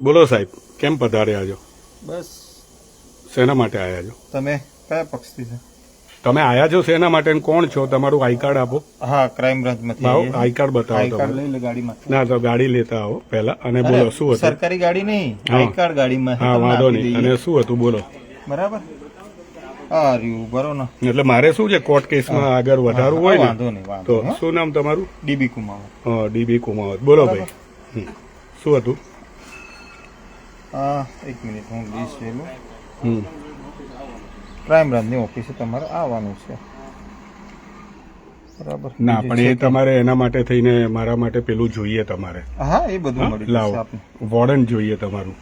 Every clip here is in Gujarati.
બોલો સાહેબ કેમ પધાર્યા છો? બસ. શેના માટે આવ્યા છો? તમે કયા પક્ષથી છે? તમે આયા છો શેના માટે કોણ છો? તમારું આઈ કાર્ડ આપો. હા ક્રાઇમ બ્રાન્ચમાંથી લાવો આવીએ. આઈ કાર્ડ બતાવો કાર્ડ લઈ લે ગાડીમાં ના તો ગાડી લેતા આવો પહેલા અને બોલો શું હતું? સરકારી ગાડી નહીં. આઈ કાર્ડ ગાડીમાં હા વાંધો નહીં. અને શું હતું? બોલો. બરાબર? એટલે મારે શું છે? કોર્ટ કેસમાં આગળ વધારવું હોય ને વાંધો નહીં તો શું નામ તમારું. DB Kumar DB Kumawat. બોલો ભાઈ. શું હતું? એક મિનિટ હું લીસ લઈ લઉં. ક્રાઇમ બ્રાન્ચની ઓફિસે તમારે આવવાનું છે. બરાબર. ના પણ એ તમારે એના માટે થઈને મારા માટે પેલું જોઈએ તમારે. હા એ બધું મળી જશે લાવો. આપને. વોર્ડન જોઈએ તમારું.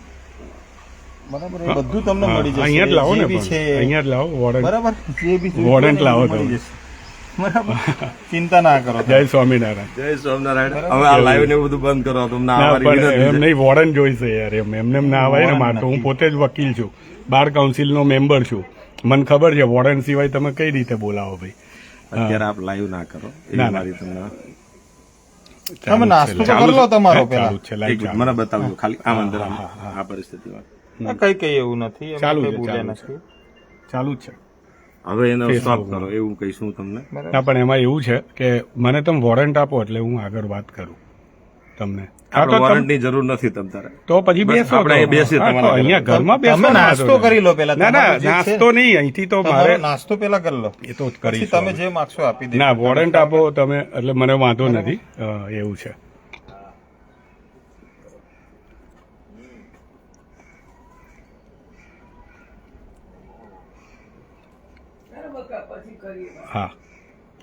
બરાબર એ બધું તમને મળી જશે. અહીંયા જ લાવો ને અહીંયા જ લાવો વોર્ડન બરાબર જે બી જોઈતું વોર્ડન્ટ હોય ને લાવો મળી. જશે. બરાબર. ચિંતા ના કરો જય સ્વામિનારાયણ. જય સ્વામિનારાયણ. હવે આ લાઈવ ને બધું બંધ કરો. તમને ના એમ નહીં વોર્ડન જોઈશે યાર એમ. એમને ના આવે ને મારે હું પોતે જ વકીલ છું. બાર કાઉન્સિલનો મેમ્બર છું. મને ખબર છે વોર્ડન સિવાય તમે કઈ રીતે બોલાવો ભાઈ? અત્યારે આપ લાઈવ ના કરો. ના, ના. મારી તમને તમે નાસ્તો કરી લો તમારો હા, પેલા છે. લાઈવ મિનિટ મને બતાવજો. ખાલી આમ અંદર આ પરિસ્થિતિમાં. કઈ કઈ એવું નથી. ચાલુ છે, ચાલુ છે. હવે એને સ્ટોપ કરો એવું કહીશું તમને. ના પણ એમાં એવું છે કે મને તમે વોરંટ આપો એટલે હું આગળ વાત કરું તમને. હા તો આપણે તમ- વોરંટની જરૂર નથી તમ તારે. તો પછી બેસો આપણે. બેસીએ તમારા અહીંયા ઘરમાં બેસો તમે નાસ્તો કરી લો પેલા ના નાસ્તો નહીં અહીંથી તો મારે નાસ્તો પેલા કરી લો. એ તો કરી તમે જે માગશો આપી દે. ના વોરંટ આપો તમે એટલે મને વાંધો નથી. એવું છે. હા.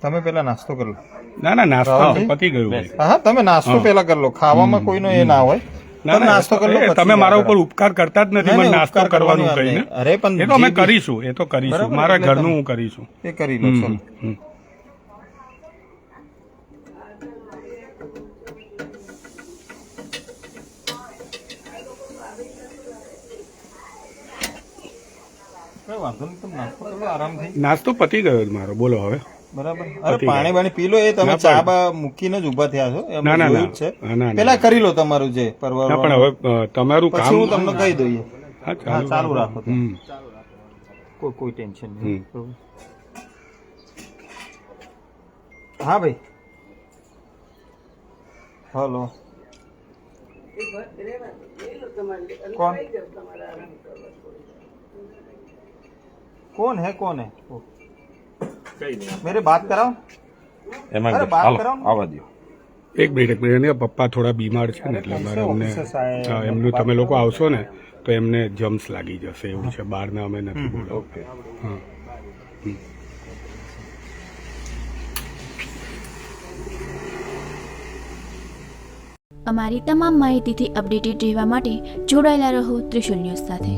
તમે પેલા નાસ્તો કરી લો. ના ના નાસ્તો પતી ગયું હા હા તમે નાસ્તો પેલા કરી લો. ખાવામાં કોઈનો એ ના હોય. ના તમે ના નાસ્તો કરી લો તમે મારા ઉપર ઉપકાર કરતા જ નથી મને નાસ્તો કરવાનું કહીને. અરે પણ એ તો અમે કરીશું એ તો કરીશું. મારા ઘરનું હું કરીશું. એ કરી લો કઈ વાંધો નહીં તમે નાસ્તો કરી પતી ગયો જ મારો બોલો હવે. બરાબર. અરે પાણી બાણી પી લો એ તમે ચા બા મૂકીને જ ઊભા થયા છો. એમ ના, ના, છે. ના, ના, ના. પેલા કરી લો તમારું જે પરવાર પણ હવે તમારું પછી હું તમને કહી દઈએ. હા, ચાલુ રાખો. કોઈ કોઈ ટેન્શન નહીં. હા ભાઈ. હલો. कौन कौन है कौन है वो? मेरे बात कराओ એમાં અરે, બાત કરો ને. આવવા દો એક મિનિટ એક મિનિટ એના પપ્પા થોડા બીમાર છે ને એટલે મારે એમને ઓફિસે સાહેબ હા, એમનું તમે લોકો આવશો ને તો એમને જમ્સ લાગી જશે એવું છે બહારના અમે નથી બોલાવતા હા અમારી તમામ માહિતીથી અપડેટેડ રહેવા માટે જોડાયેલા રહો ત્રિશુલ ન્યૂઝ સાથે